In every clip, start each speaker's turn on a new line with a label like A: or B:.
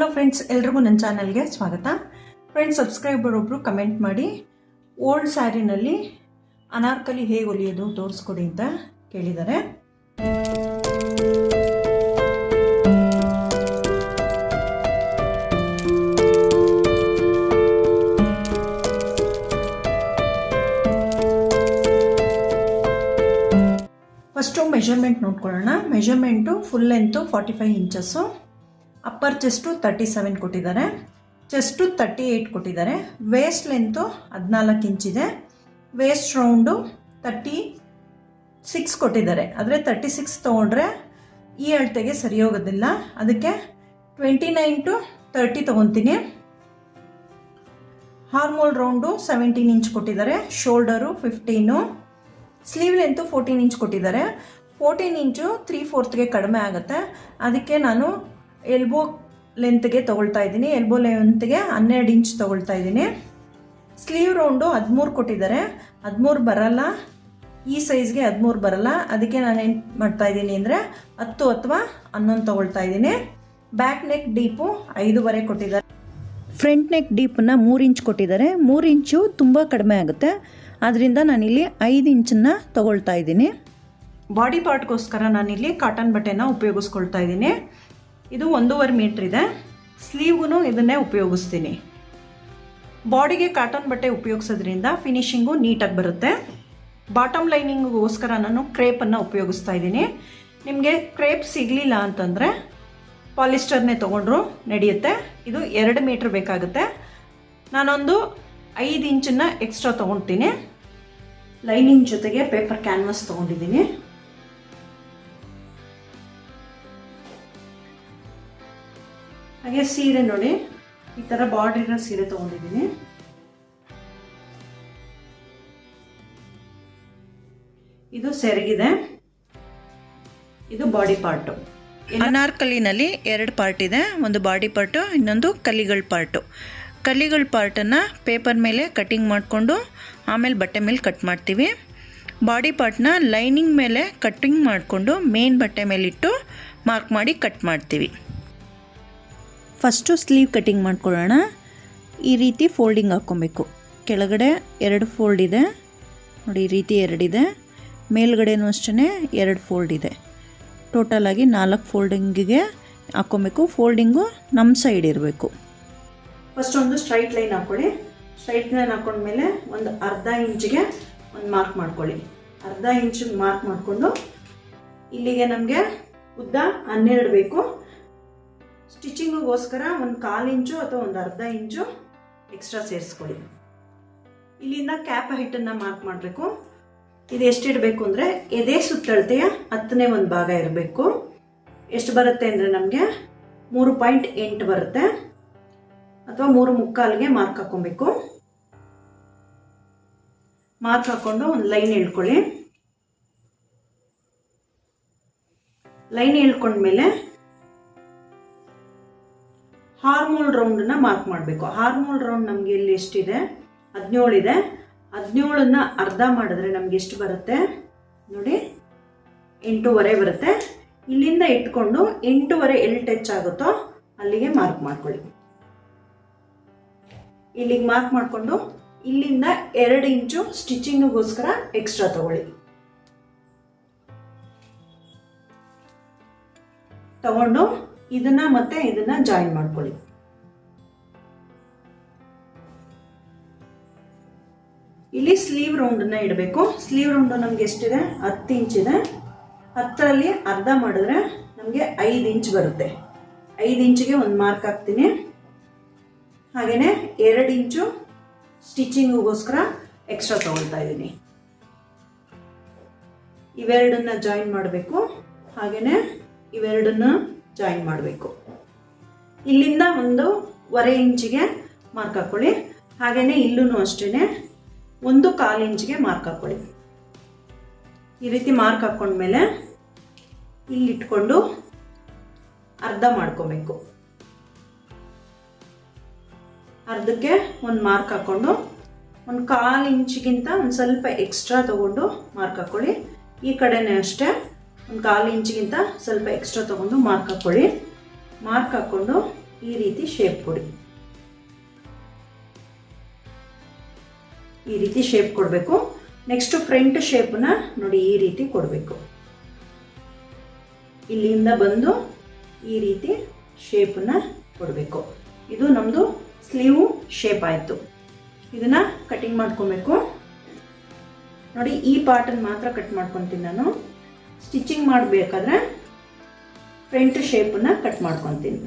A: Hello friends ಎಲ್ರಿಗೂ ನನ್ನ ಚಾನಲ್ಗೆ ಸ್ವಾಗತ. ಫ್ರೆಂಡ್ಸ್ ಸಬ್ಸ್ಕ್ರೈಬರ್ ಒಬ್ಬರು ಕಮೆಂಟ್ ಮಾಡಿ ಓಲ್ಡ್ ಸ್ಯಾರಿನಲ್ಲಿ ಅನಾರ್ಕಲಿ ಹೇಗೆ ಹೊಲಿಯೋದು ತೋರಿಸ್ಕೊಡಿ ಅಂತ ಕೇಳಿದ್ದಾರೆ. ಫಸ್ಟು ಮೆಷರ್ಮೆಂಟ್ ನೋಡ್ಕೊಳ್ಳೋಣ. Measurement full length forty five inches upper chest thirty seven ಕೊಟ್ಟಿದ್ದಾರೆ. ಚೆಸ್ಟು ತರ್ಟಿ ಏಯ್ಟ್ ಕೊಟ್ಟಿದ್ದಾರೆ. ವೇಸ್ಟ್ ಲೆಂತು ಹದಿನಾಲ್ಕು ಇಂಚಿದೆ ವೇಸ್ಟ್ ರೌಂಡು ತರ್ಟಿ ಸಿಕ್ಸ್ ಕೊಟ್ಟಿದ್ದಾರೆ. ಆದರೆ ತರ್ಟಿ ಸಿಕ್ಸ್ ತೊಗೊಂಡ್ರೆ ಈ ಅಳತೆಗೆ ಸರಿ ಹೋಗೋದಿಲ್ಲ. ಅದಕ್ಕೆ ಟ್ವೆಂಟಿ ನೈನ್ ಟು ತರ್ಟಿ ತೊಗೊತೀನಿ ಹಾರ್ಮೋಲ್ ರೌಂಡು ಸೆವೆಂಟೀನ್ ಇಂಚ್ ಕೊಟ್ಟಿದ್ದಾರೆ. Shoulder fifteen sleeve length fourteen inch ಕೊಟ್ಟಿದ್ದಾರೆ. ಫೋರ್ಟೀನ್ ಇಂಚು ತ್ರೀ ಫೋರ್ತ್ಗೆ ಕಡಿಮೆ ಆಗುತ್ತೆ. ಅದಕ್ಕೆ ನಾನು ಎಲ್ಬೋ ಲೆಂತ್ಗೆ ತೊಗೊಳ್ತಾ ಇದ್ದೀನಿ. ಎಲ್ಬೋ ಲೆಂತ್ಗೆ ಹನ್ನೆರಡು ಇಂಚ್ ತೊಗೊಳ್ತಾ ಇದ್ದೀನಿ. ಸ್ಲೀವ್ ರೌಂಡು ಹದಿಮೂರು ಕೊಟ್ಟಿದ್ದಾರೆ. ಹದಿಮೂರು ಬರಲ್ಲ. ಈ ಸೈಜ್ಗೆ ಹದಿಮೂರು ಬರಲ್ಲ. ಅದಕ್ಕೆ ನಾನು ಏನು ಮಾಡ್ತಾ ಇದ್ದೀನಿ ಅಂದರೆ ಹತ್ತು ಅಥವಾ ಹನ್ನೊಂದು ತೊಗೊಳ್ತಾ ಇದ್ದೀನಿ. ಬ್ಯಾಕ್ ನೆಕ್ ಡೀಪು ಐದುವರೆ ಕೊಟ್ಟಿದ್ದಾರೆ. ಫ್ರಂಟ್ ನೆಕ್ ಡೀಪನ್ನು ಮೂರು ಇಂಚ್ ಕೊಟ್ಟಿದ್ದಾರೆ. ಮೂರು ಇಂಚು ತುಂಬ ಕಡಿಮೆ ಆಗುತ್ತೆ. ಆದ್ದರಿಂದ ನಾನಿಲ್ಲಿ ಐದು ಇಂಚನ್ನು ತೊಗೊಳ್ತಾ ಇದ್ದೀನಿ. ಬಾಡಿ ಪಾರ್ಟ್ಗೋಸ್ಕರ ನಾನಿಲ್ಲಿ ಕಾಟನ್ ಬಟ್ಟೆನ ಉಪಯೋಗಿಸ್ಕೊಳ್ತಾ ಇದ್ದೀನಿ. ಇದು ಒಂದೂವರೆ ಮೀಟ್ರ್ ಇದೆ. ಸ್ಲೀವ್ಗೂ ಇದನ್ನೇ ಉಪಯೋಗಿಸ್ತೀನಿ. ಬಾಡಿಗೆ ಕಾಟನ್ ಬಟ್ಟೆ ಉಪಯೋಗಿಸೋದ್ರಿಂದ ಫಿನಿಶಿಂಗು ನೀಟಾಗಿ ಬರುತ್ತೆ. ಬಾಟಮ್ ಲೈನಿಂಗ್ಗೋಸ್ಕರ ನಾನು ಕ್ರೇಪನ್ನು ಉಪಯೋಗಿಸ್ತಾ ಇದ್ದೀನಿ. ನಿಮಗೆ ಕ್ರೇಪ್ ಸಿಗಲಿಲ್ಲ ಅಂತಂದರೆ ಪಾಲಿಸ್ಟರ್ನೇ ತೊಗೊಂಡ್ರು ನಡೆಯುತ್ತೆ. ಇದು ಎರಡು ಮೀಟ್ರ್ ಬೇಕಾಗುತ್ತೆ. ನಾನೊಂದು ಐದು ಇಂಚನ್ನು ಎಕ್ಸ್ಟ್ರಾ ತೊಗೊಳ್ತೀನಿ ಲೈನಿಂಗ್ ಜೊತೆಗೆ ಪೇಪರ್ ಕ್ಯಾನ್ವಸ್ ತೊಗೊಂಡಿದ್ದೀನಿ. ಹಾಗೆ ಸೀರೆ ನೋಡಿ. ಈ ತರ ಬಾರ್ಡರ್ ಇರೋ ಸೀರೆ ತೊಗೊಂಡಿದ್ದೀನಿ. ಇದು ಸೆರಗಿದೆ. ಇದು ಬಾಡಿ ಪಾರ್ಟು ಅನಾರ್ಕಲಿನಲ್ಲಿ ಎರಡು ಪಾರ್ಟ್ ಇದೆ. ಒಂದು ಬಾಡಿ ಪಾರ್ಟು ಇನ್ನೊಂದು ಕಲಿಗಳ ಪಾರ್ಟು ಕಲಿಗಳ ಪಾರ್ಟನ್ನು ಪೇಪರ್ ಮೇಲೆ ಕಟ್ಟಿಂಗ್ ಮಾಡಿಕೊಂಡು ಆಮೇಲೆ ಬಟ್ಟೆ ಮೇಲೆ ಕಟ್ ಮಾಡ್ತೀವಿ. ಬಾಡಿ ಪಾರ್ಟ್ನ ಲೈನಿಂಗ್ ಮೇಲೆ ಕಟ್ಟಿಂಗ್ ಮಾಡಿಕೊಂಡು ಮೇನ್ ಬಟ್ಟೆ ಮೇಲಿಟ್ಟು ಮಾರ್ಕ್ ಮಾಡಿ ಕಟ್ ಮಾಡ್ತೀವಿ. ಫಸ್ಟು ಸ್ಲೀವ್ ಕಟ್ಟಿಂಗ್ ಮಾಡ್ಕೊಳ್ಳೋಣ. ಈ ರೀತಿ ಫೋಲ್ಡಿಂಗ್ ಹಾಕ್ಕೊಬೇಕು. ಕೆಳಗಡೆ ಎರಡು ಫೋಲ್ಡ್ ಇದೆ. ನೋಡಿ, ಈ ರೀತಿ ಎರಡಿದೆ. ಮೇಲ್ಗಡೆನೂ ಅಷ್ಟೇ ಎರಡು ಫೋಲ್ಡ್ ಇದೆ. ಟೋಟಲಾಗಿ ನಾಲ್ಕು ಫೋಲ್ಡಿಂಗಿಗೆ ಹಾಕ್ಕೊಬೇಕು. ಫೋಲ್ಡಿಂಗು ನಮ್ಮ ಸೈಡ್ ಇರಬೇಕು. ಫಸ್ಟ್ ಒಂದು ಸ್ಟ್ರೈಟ್ ಲೈನ್ ಹಾಕ್ಕೊಳ್ಳಿ. ಸ್ಟ್ರೈಟ್ ಲೈನ್ ಹಾಕೊಂಡ್ಮೇಲೆ ಒಂದು ಅರ್ಧ ಇಂಚಿಗೆ ಒಂದು ಮಾರ್ಕ್ ಮಾಡ್ಕೊಳ್ಳಿ. ಅರ್ಧ ಇಂಚಿಗೆ ಮಾರ್ಕ್ ಮಾಡಿಕೊಂಡು ಇಲ್ಲಿಗೆ ನಮಗೆ ಉದ್ದ ಹನ್ನೆರಡು ಬೇಕು. ಸ್ಟಿಚಿಂಗಿಗೋಸ್ಕರ ಒಂದು ಕಾಲು ಇಂಚು ಅಥವಾ ಒಂದು ಅರ್ಧ ಇಂಚು ಎಕ್ಸ್ಟ್ರಾ ಸೇರಿಸ್ಕೊಳ್ಳಿ. ಇಲ್ಲಿಂದ ಕ್ಯಾಪ್ ಹೈಟನ್ನು ಮಾರ್ಕ್ ಮಾಡಬೇಕು. ಇದು ಎಷ್ಟಿಡಬೇಕು ಅಂದರೆ ಎದೆ ಸುತ್ತಳತೆಯ ಹತ್ತನೇ ಒಂದು ಭಾಗ ಇರಬೇಕು. ಎಷ್ಟು ಬರುತ್ತೆ ಅಂದರೆ ನಮಗೆ ಮೂರು ಪಾಯಿಂಟ್ ಎಂಟು ಬರುತ್ತೆ. ಅಥವಾ ಮೂರು ಮುಕ್ಕಾಲಿಗೆ ಮಾರ್ಕ್ ಹಾಕೊಬೇಕು. ಮಾರ್ಕ್ ಹಾಕ್ಕೊಂಡು ಒಂದು ಲೈನ್ ಹೇಳ್ಕೊಳ್ಳಿ. ಲೈನ್ ಇಳ್ಕೊಂಡ್ಮೇಲೆ ಹಾರ್ಮೋಲ್ ರೌಂಡನ್ನ ಮಾರ್ಕ್ ಮಾಡಬೇಕು. ಹಾರ್ಮೋಲ್ ರೌಂಡ್ ನಮಗೆ ಇಲ್ಲಿ ಎಷ್ಟಿದೆ? ಹದಿನೇಳಿದೆ ಹದಿನೇಳನ್ನ ಅರ್ಧ ಮಾಡಿದ್ರೆ ನಮ್ಗೆ ಎಷ್ಟು ಬರುತ್ತೆ? ನೋಡಿ, ಎಂಟೂವರೆ ಬರುತ್ತೆ. ಇಲ್ಲಿಂದ ಇಟ್ಕೊಂಡು ಎಂಟೂವರೆ ಎಲ್ಲಿ ಟಚ್ ಆಗುತ್ತೋ ಅಲ್ಲಿಗೆ ಮಾರ್ಕ್ ಮಾಡ್ಕೊಳ್ಳಿ. ಇಲ್ಲಿಗೆ ಮಾರ್ಕ್ ಮಾಡಿಕೊಂಡು ಇಲ್ಲಿಂದ ಎರಡು ಇಂಚು ಸ್ಟಿಚಿಂಗಿಗೋಸ್ಕರ ಎಕ್ಸ್ಟ್ರಾ ತಗೊಳ್ಳಿ. ತಗೊಂಡು ಇದನ್ನ ಮತ್ತೆ ಇದನ್ನ ಜಾಯಿನ್ ಮಾಡ್ಕೊಳ್ಳಿ. ಇಲ್ಲಿ ಸ್ಲೀವ್ ರೌಂಡನ್ನ ಇಡಬೇಕು. ಸ್ಲೀವ್ ರೌಂಡ್ ನಮ್ಗೆ ಎಷ್ಟಿದೆ? ಹತ್ತು ಇಂಚ್ ಇದೆ. ಹತ್ತರಲ್ಲಿ ಅರ್ಧ ಮಾಡಿದ್ರೆ ನಮಗೆ ಐದು ಇಂಚ್ ಬರುತ್ತೆ. ಐದು ಇಂಚಿಗೆ ಒಂದು ಮಾರ್ಕ್ ಹಾಕ್ತೀನಿ. ಹಾಗೆಯೇ ಎರಡು ಇಂಚು ಸ್ಟಿಚಿಂಗಿಗೋಸ್ಕರ ಎಕ್ಸ್ಟ್ರಾ ತಗೊಳ್ತಾ ಇದ್ದೀನಿ. ಇವೆರಡನ್ನ ಜಾಯಿನ್ ಮಾಡಬೇಕು. ಹಾಗೆಯೇ ಇವೆರಡನ್ನ ಜಾಯಿನ್ ಮಾಡಬೇಕು. ಇಲ್ಲಿಂದ ಒಂದು ವರೆ ಇಂಚಿಗೆ ಮಾರ್ಕ್ ಹಾಕ್ಕೊಳ್ಳಿ ಹಾಗೆಯೇ ಇಲ್ಲೂ ಅಷ್ಟೇ ಒಂದು ಕಾಲು ಇಂಚಿಗೆ ಮಾರ್ಕ್ ಹಾಕ್ಕೊಳ್ಳಿ ಈ ರೀತಿ ಮಾರ್ಕ್ ಹಾಕ್ಕೊಂಡ್ಮೇಲೆ ಇಲ್ಲಿಟ್ಕೊಂಡು ಅರ್ಧ ಮಾಡ್ಕೋಬೇಕು. ಅರ್ಧಕ್ಕೆ ಒಂದು ಮಾರ್ಕ್ ಹಾಕ್ಕೊಂಡು ಒಂದು ಕಾಲು ಇಂಚಿಗಿಂತ ಒಂದು ಸ್ವಲ್ಪ ಎಕ್ಸ್ಟ್ರಾ ತಗೊಂಡು ಮಾರ್ಕ್ ಹಾಕ್ಕೊಳ್ಳಿ ಈ ಕಡೆನೇ ಅಷ್ಟೇ ಒಂದು ಕಾಲು ಇಂಚಿಗಿಂತ ಸ್ವಲ್ಪ ಎಕ್ಸ್ಟ್ರಾ ತೊಗೊಂಡು ಮಾರ್ಕ್ ಹಾಕ್ಕೊಳ್ಳಿ ಮಾರ್ಕ್ ಹಾಕ್ಕೊಂಡು ಈ ರೀತಿ ಶೇಪ್ ಕೊಡಿ. ಈ ರೀತಿ ಶೇಪ್ ಕೊಡಬೇಕು. ನೆಕ್ಸ್ಟ್ ಫ್ರಂಟ್ ಶೇಪ್ನ ನೋಡಿ ಈ ರೀತಿ ಕೊಡಬೇಕು. ಇಲ್ಲಿಂದ ಬಂದು ಈ ರೀತಿ ಶೇಪನ್ನ ಕೊಡಬೇಕು. ಇದು ನಮ್ಮದು ಸ್ಲೀವ್ ಶೇಪ್ ಆಯಿತು. ಇದನ್ನ ಕಟಿಂಗ್ ಮಾಡ್ಕೊಬೇಕು. ನೋಡಿ ಈ ಪಾರ್ಟನ್ನು ಮಾತ್ರ ಕಟ್ ಮಾಡ್ಕೊತೀನಿ ನಾನು. ಸ್ಟಿಚಿಂಗ್ ಮಾಡಬೇಕಾದ್ರೆ ಫ್ರಂಟ್ ಶೇಪನ್ನು ಕಟ್ ಮಾಡ್ಕೊತೀನಿ.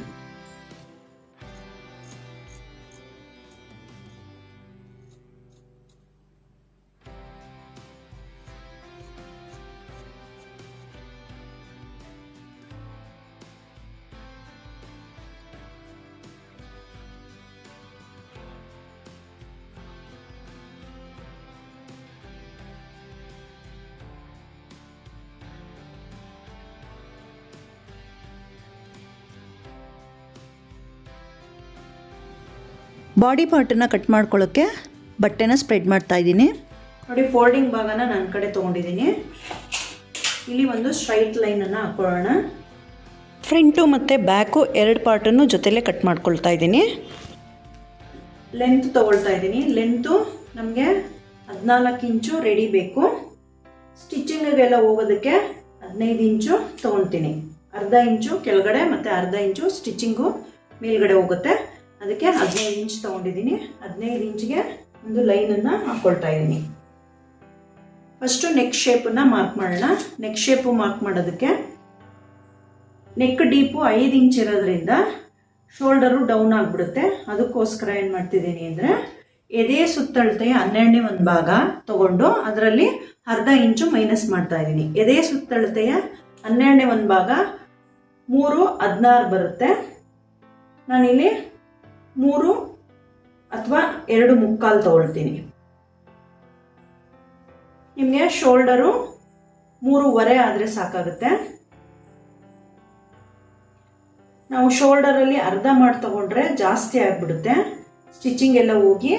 B: ಬಾಡಿ ಪಾರ್ಟನ್ನು ಕಟ್ ಮಾಡ್ಕೊಳ್ಳೋಕ್ಕೆ ಬಟ್ಟೆನ ಸ್ಪ್ರೆಡ್ ಮಾಡ್ತಾ ಇದ್ದೀನಿ.
A: ನೋಡಿ, ಫೋಲ್ಡಿಂಗ್ ಭಾಗನ ನನ್ನ ಕಡೆ ತೊಗೊಂಡಿದ್ದೀನಿ. ಇಲ್ಲಿ ಒಂದು ಸ್ಟ್ರೈಟ್ ಲೈನನ್ನು ಹಾಕೊಳ್ಳೋಣ.
B: ಫ್ರಂಟು ಮತ್ತು ಬ್ಯಾಕು ಎರಡು ಪಾರ್ಟನ್ನು ಜೊತೆಲೇ ಕಟ್ ಮಾಡ್ಕೊಳ್ತಾ ಇದ್ದೀನಿ.
A: ಲೆಂತ್ ತೊಗೊಳ್ತಾ ಇದ್ದೀನಿ. ಲೆಂತು ನಮಗೆ ಹದಿನಾಲ್ಕು ಇಂಚು ರೆಡಿ ಬೇಕು. ಸ್ಟಿಚಿಂಗಿಗೆಲ್ಲ ಹೋಗೋದಕ್ಕೆ ಹದಿನೈದು ಇಂಚು ತೊಗೊಳ್ತೀನಿ ಅರ್ಧ ಇಂಚು ಕೆಳಗಡೆ ಮತ್ತು ಅರ್ಧ ಇಂಚು ಸ್ಟಿಚಿಂಗು ಮೇಲ್ಗಡೆ ಹೋಗುತ್ತೆ. ಅದಕ್ಕೆ ಹದಿನೈದು ಇಂಚ್ ತೊಗೊಂಡಿದ್ದೀನಿ. ಹದಿನೈದು ಇಂಚ್ಗೆ ಒಂದು ಲೈನನ್ನು ಹಾಕ್ಕೊಳ್ತಾ ಇದ್ದೀನಿ. ಫಸ್ಟು ನೆಕ್ ಶೇಪನ್ನು ಮಾರ್ಕ್ ಮಾಡೋಣ. ನೆಕ್ ಶೇಪು ಮಾರ್ಕ್ ಮಾಡೋದಕ್ಕೆ ನೆಕ್ ಡೀಪು ಐದು ಇಂಚ್ ಇರೋದ್ರಿಂದ ಶೋಲ್ಡರು ಡೌನ್ ಆಗಿಬಿಡುತ್ತೆ. ಅದಕ್ಕೋಸ್ಕರ ಏನು ಮಾಡ್ತಿದ್ದೀನಿ ಅಂದರೆ ಎದೆ ಸುತ್ತಳತೆಯ ಹನ್ನೆರಡನೇ ಒಂದು ಭಾಗ ತಗೊಂಡು ಅದರಲ್ಲಿ ಅರ್ಧ ಇಂಚು ಮೈನಸ್ ಮಾಡ್ತಾ ಇದ್ದೀನಿ. ಎದೆ ಸುತ್ತಳತೆಯ ಹನ್ನೆರಡನೇ ಒಂದು ಭಾಗ ಮೂರು ಹದಿನಾರು ಬರುತ್ತೆ. ನಾನಿಲ್ಲಿ ಮೂರು ಅಥವಾ ಎರಡು ಮುಕ್ಕಾಲು ತಗೊಳ್ತೀನಿ. ನಿಮಗೆ ಶೋಲ್ಡರು ಮೂರುವರೆ ಆದರೆ ಸಾಕಾಗುತ್ತೆ. ನಾವು ಶೋಲ್ಡರಲ್ಲಿ ಅರ್ಧ ಮಾಡಿ ತಗೊಂಡ್ರೆ ಜಾಸ್ತಿ ಆಗಿಬಿಡುತ್ತೆ. ಸ್ಟಿಚಿಂಗ್ ಎಲ್ಲ ಹೋಗಿ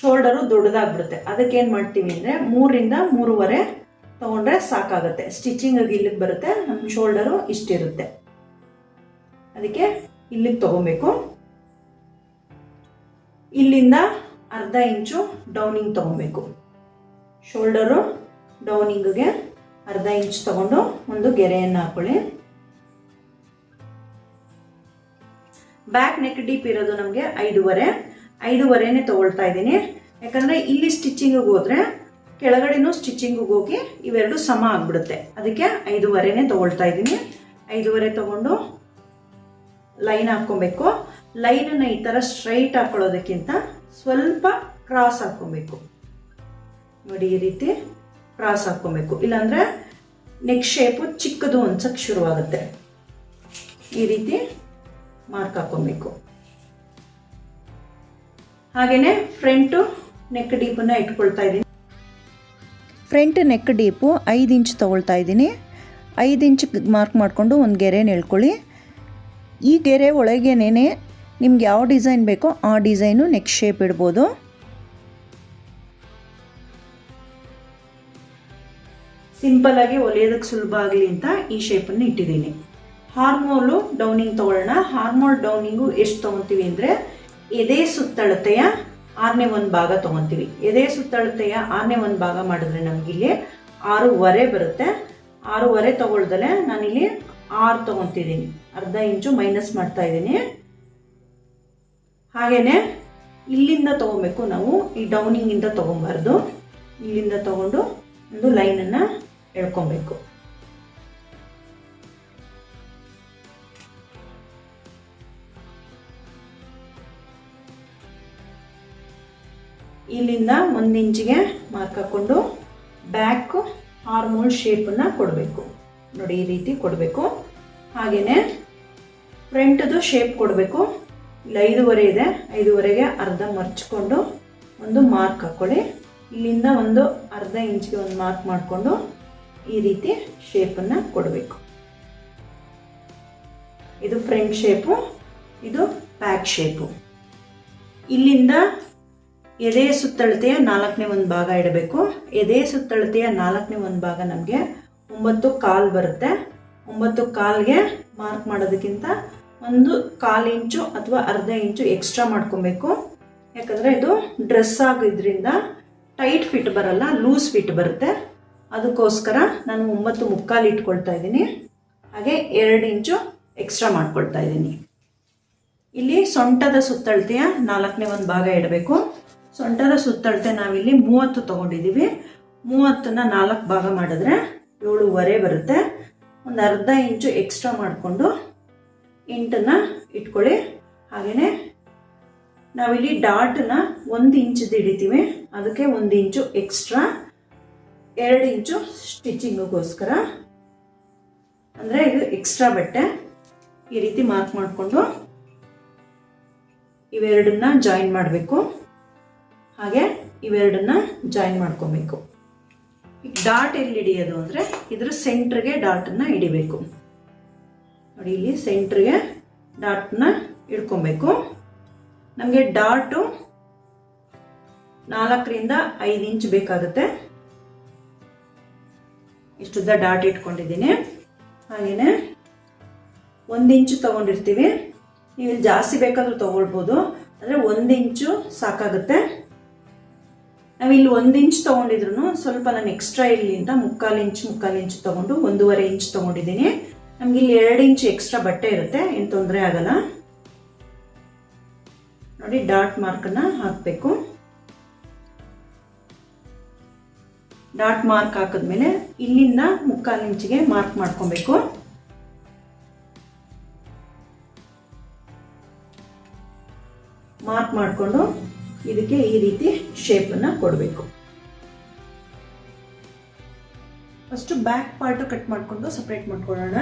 A: ಶೋಲ್ಡರು ದೊಡ್ಡದಾಗ್ಬಿಡುತ್ತೆ. ಅದಕ್ಕೆ ಏನು ಮಾಡ್ತೀವಿ ಅಂದರೆ ಮೂರಿಂದ ಮೂರುವರೆ ತಗೊಂಡ್ರೆ ಸಾಕಾಗುತ್ತೆ. ಸ್ಟಿಚಿಂಗ್ ಇಲ್ಲಿಗೆ ಬರುತ್ತೆ ನಮ್ಮ ಶೋಲ್ಡರು ಇಷ್ಟಿರುತ್ತೆ. ಅದಕ್ಕೆ ಇಲ್ಲಿಗೆ ತಗೊಬೇಕು. ಇಲ್ಲಿಂದ ಅರ್ಧ ಇಂಚು ಡೌನಿಂಗ್ ತಗೊಬೇಕು. ಶೋಲ್ಡರು ಡೌನಿಂಗ್ಗೆ ಅರ್ಧ ಇಂಚ್ ತಗೊಂಡು ಒಂದು ಗೆರೆಯನ್ನು ಹಾಕೊಳ್ಳಿ. ಬ್ಯಾಕ್ ನೆಕ್ ಡೀಪ್ ಇರೋದು ನಮಗೆ ಐದೂವರೆ. ಐದೂವರೆನೇ ತಗೊಳ್ತಾ ಇದ್ದೀನಿ. ಯಾಕಂದರೆ ಇಲ್ಲಿ ಸ್ಟಿಚಿಂಗಿಗೆ ಹೋದರೆ ಕೆಳಗಡೆನೂ ಸ್ಟಿಚಿಂಗಿಗೆ ಹೋಗಿ ಇವೆರಡು ಸಮ ಆಗಿಬಿಡುತ್ತೆ. ಅದಕ್ಕೆ ಐದೂವರೆನೇ ತಗೊಳ್ತಾ ಇದ್ದೀನಿ. ಐದೂವರೆ ತಗೊಂಡು ಲೈನ್ ಹಾಕ್ಕೊಬೇಕು. ಲೈನನ್ನು ಈ ಥರ ಸ್ಟ್ರೈಟ್ ಹಾಕೊಳ್ಳೋದಕ್ಕಿಂತ ಸ್ವಲ್ಪ ಕ್ರಾಸ್ ಹಾಕ್ಕೊಬೇಕು. ನೋಡಿ ಈ ರೀತಿ ಕ್ರಾಸ್ ಹಾಕ್ಕೊಬೇಕು. ಇಲ್ಲಾಂದರೆ ನೆಕ್ ಶೇಪು ಚಿಕ್ಕದು ಅನ್ಸಕ್ಕೆ ಶುರುವಾಗುತ್ತೆ. ಈ ರೀತಿ ಮಾರ್ಕ್ ಹಾಕ್ಕೊಬೇಕು. ಹಾಗೆಯೇ ಫ್ರಂಟು ನೆಕ್ ಡೀಪನ್ನು ಇಟ್ಕೊಳ್ತಾ ಇದ್ದೀನಿ.
B: ಫ್ರಂಟ್ ನೆಕ್ ಡೀಪು ಐದು ಇಂಚ್ ತೊಗೊಳ್ತಾ ಇದ್ದೀನಿ. ಐದು ಇಂಚ್ ಮಾರ್ಕ್ ಮಾಡಿಕೊಂಡು ಒಂದು ಗೆರೆನ ಎಳ್ಕೊಳ್ಳಿ. ಈ ಗೆರೆ ಒಳಗೇನೆ ನಿಮ್ಗೆ ಯಾವ ಡಿಸೈನ್ ಬೇಕೋ ಆ ಡಿಸೈನು ನೆಕ್ಸ್ಟ್ ಶೇಪ್ ಇಡ್ಬೋದು.
A: ಸಿಂಪಲ್ ಆಗಿ ಹೊಲಿಯೋದಕ್ಕೆ ಸುಲಭ ಆಗಲಿ ಅಂತ ಈ ಶೇಪನ್ನು ಇಟ್ಟಿದ್ದೀನಿ. ಹಾರ್ಮೋಲು ಡೌನಿಂಗ್ ತಗೊಳ್ಳೋಣ. ಹಾರ್ಮೋಲ್ ಡೌನಿಂಗು ಎಷ್ಟು ತೊಗೊತೀವಿ ಅಂದರೆ ಎದೆ ಸುತ್ತಳತೆಯ ಆರನೇ ಒಂದು ಭಾಗ ತೊಗೊತೀವಿ. ಎದೆ ಸುತ್ತಳತೆಯ ಆರನೇ ಒಂದು ಭಾಗ ಮಾಡಿದ್ರೆ ನಮಗಿಲ್ಲಿ ಆರೂವರೆ ಬರುತ್ತೆ. ಆರೂವರೆ ತೊಗೊಳ್ದಲೆ ನಾನಿಲ್ಲಿ ಆರು ತೊಗೊತಿದ್ದೀನಿ. ಅರ್ಧ ಇಂಚು ಮೈನಸ್ ಮಾಡ್ತಾ ಇದ್ದೀನಿ. ಹಾಗೆಯೇ ಇಲ್ಲಿಂದ ತೊಗೊಬೇಕು ನಾವು, ಈ ಡೌನಿಂಗಿಂದ ತೊಗೊಬಾರ್ದು. ಇಲ್ಲಿಂದ ತೊಗೊಂಡು ಒಂದು ಲೈನನ್ನು ಎಳ್ಕೊಬೇಕು. ಇಲ್ಲಿಂದ ಒಂದು ಇಂಚಿಗೆ ಮಾರ್ಕ್ ಹಾಕ್ಕೊಂಡು ಬ್ಯಾಕ್ ಹಾರ್ಮೋಲ್ ಶೇಪನ್ನು ಕೊಡಬೇಕು. ನೋಡಿ ಈ ರೀತಿ ಕೊಡಬೇಕು. ಹಾಗೆಯೇ ಫ್ರಂಟ್ದು ಶೇಪ್ ಕೊಡಬೇಕು. ಇಲ್ಲಿ ಐದೂವರೆ ಇದೆ. ಐದೂವರೆಗೆ ಅರ್ಧ ಮರ್ಚ್ಕೊಂಡು ಒಂದು ಮಾರ್ಕ್ ಹಾಕ್ಕೊಳ್ಳಿ ಇಲ್ಲಿಂದ ಒಂದು ಅರ್ಧ ಇಂಚಿಗೆ ಒಂದು ಮಾರ್ಕ್ ಮಾಡಿಕೊಂಡು ಈ ರೀತಿ ಶೇಪನ್ನು ಕೊಡಬೇಕು. ಇದು ಫ್ರಂಟ್ ಶೇಪು ಇದು ಬ್ಯಾಕ್ ಶೇಪು ಇಲ್ಲಿಂದ ಎದೆ ಸುತ್ತಳತೆಯ ನಾಲ್ಕನೇ ಒಂದು ಭಾಗ ಇಡಬೇಕು. ಎದೆ ಸುತ್ತಳತೆಯ ನಾಲ್ಕನೇ ಒಂದು ಭಾಗ ನಮಗೆ ಒಂಬತ್ತು ಕಾಲು ಬರುತ್ತೆ. ಒಂಬತ್ತು ಕಾಲ್ಗೆ ಮಾರ್ಕ್ ಮಾಡೋದಕ್ಕಿಂತ ಒಂದು ಕಾಲು ಇಂಚು ಅಥವಾ ಅರ್ಧ ಇಂಚು ಎಕ್ಸ್ಟ್ರಾ ಮಾಡ್ಕೊಬೇಕು. ಯಾಕಂದರೆ ಇದು ಡ್ರೆಸ್ ಆಗಿದ್ರಿಂದ ಟೈಟ್ ಫಿಟ್ ಬರಲ್ಲ ಲೂಸ್ ಫಿಟ್ ಬರುತ್ತೆ. ಅದಕ್ಕೋಸ್ಕರ ನಾನು ಒಂಬತ್ತು ಮುಕ್ಕಾಲು ಇಟ್ಕೊಳ್ತಾ ಇದ್ದೀನಿ. ಹಾಗೆ ಎರಡು ಇಂಚು ಎಕ್ಸ್ಟ್ರಾ ಮಾಡ್ಕೊಳ್ತಾ ಇದ್ದೀನಿ. ಇಲ್ಲಿ ಸೊಂಟದ ಸುತ್ತಳತೆಯ ನಾಲ್ಕನೇ ಒಂದು ಭಾಗ ಇಡಬೇಕು. ಸೊಂಟದ ಸುತ್ತಳತೆ ನಾವಿಲ್ಲಿ ಮೂವತ್ತು ತೊಗೊಂಡಿದ್ದೀವಿ. ಮೂವತ್ತನ್ನ ನಾಲ್ಕು ಭಾಗ ಮಾಡಿದ್ರೆ ಏಳುವರೆ ಬರುತ್ತೆ. ಒಂದು ಅರ್ಧ ಇಂಚು ಎಕ್ಸ್ಟ್ರಾ ಮಾಡಿಕೊಂಡು ಎಂಟನ್ನ ಇಟ್ಕೊಳ್ಳಿ. ಹಾಗೆಯೇ ನಾವಿಲ್ಲಿ ಡಾಟನ್ನ ಒಂದು ಇಂಚದ್ದು ಹಿಡಿತೀವಿ. ಅದಕ್ಕೆ ಒಂದು ಇಂಚು ಎಕ್ಸ್ಟ್ರಾ, ಎರಡು ಇಂಚು ಸ್ಟಿಚಿಂಗಿಗೋಸ್ಕರ ಅಂದರೆ ಇದು ಎಕ್ಸ್ಟ್ರಾ ಬಟ್ಟೆ ಈ ರೀತಿ ಮಾರ್ಕ್ ಮಾಡಿಕೊಂಡು ಇವೆರಡನ್ನ ಜಾಯಿನ್ ಮಾಡಬೇಕು. ಹಾಗೆ ಇವೆರಡನ್ನ ಜಾಯಿನ್ ಮಾಡ್ಕೊಬೇಕು. ಡಾಟ್ ಎಲ್ಲಿ ಹಿಡಿಯೋದು ಅಂದರೆ ಇದ್ರ ಸೆಂಟ್ರಿಗೆ ಡಾಟನ್ನು ಹಿಡಿಬೇಕು. ನೋಡಿ ಇಲ್ಲಿ ಸೆಂಟ್ರಿಗೆ ಡಾಟ್ನ ಇಡ್ಕೊಬೇಕು. ನಮಗೆ ಡಾಟು ನಾಲ್ಕರಿಂದ ಐದು ಇಂಚ್ ಬೇಕಾಗುತ್ತೆ. ಇಷ್ಟುದ್ದ ಡಾಟ್ ಇಟ್ಕೊಂಡಿದ್ದೀನಿ. ಹಾಗೆಯೇ ಒಂದು ಇಂಚು ತೊಗೊಂಡಿರ್ತೀವಿ. ನೀವು ಇಲ್ಲಿ ಜಾಸ್ತಿ ಬೇಕಾದರೂ ತೊಗೊಳ್ಬೋದು. ಅಂದರೆ ಒಂದು ಇಂಚು ಸಾಕಾಗುತ್ತೆ. ನಾವಿಲ್ಲಿ ಒಂದು ಇಂಚ್ ತೊಗೊಂಡಿದ್ರು ಸ್ವಲ್ಪ ನಾನು ಎಕ್ಸ್ಟ್ರಾ ಇಲ್ಲಿಂದ ಮುಕ್ಕಾಲು ಇಂಚ್ ಮುಕ್ಕಾಲು ಇಂಚ್ ತೊಗೊಂಡು ಒಂದೂವರೆ ಇಂಚ್ ತೊಗೊಂಡಿದ್ದೀನಿ. ನಮ್ಗೆ ಇಲ್ಲಿ ಎರಡು ಇಂಚ್ ಎಕ್ಸ್ಟ್ರಾ ಬಟ್ಟೆ ಇರುತ್ತೆ, ಏನು ತೊಂದರೆ ಆಗಲ್ಲ. ನೋಡಿ ಡಾಟ್ ಮಾರ್ಕನ್ನು ಹಾಕಬೇಕು. ಡಾಟ್ ಮಾರ್ಕ್ ಹಾಕಿದ್ಮೇಲೆ ಇಲ್ಲಿಂದ ಮುಕ್ಕಾಲು ಇಂಚಿಗೆ ಮಾರ್ಕ್ ಮಾಡ್ಕೊಬೇಕು. ಮಾರ್ಕ್ ಮಾಡಿಕೊಂಡು ಇದಕ್ಕೆ ಈ ರೀತಿ ಶೇಪನ್ನು ಕೊಡಬೇಕು. ಫಸ್ಟು ಬ್ಯಾಕ್ ಪಾರ್ಟ್ ಕಟ್ ಮಾಡಿಕೊಂಡು ಸಪ್ರೇಟ್ ಮಾಡ್ಕೊಳ್ಳೋಣ.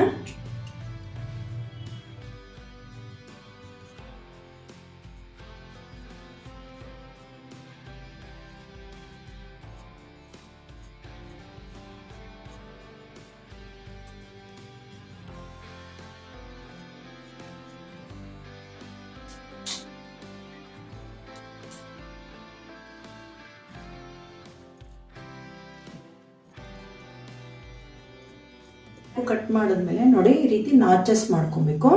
A: ಕಟ್ ಮಾಡಿದ್ಮೇಲೆ ನೋಡಿ, ಈ ರೀತಿ ನಾಚಸ್ ಮಾಡ್ಕೊಬೇಕು.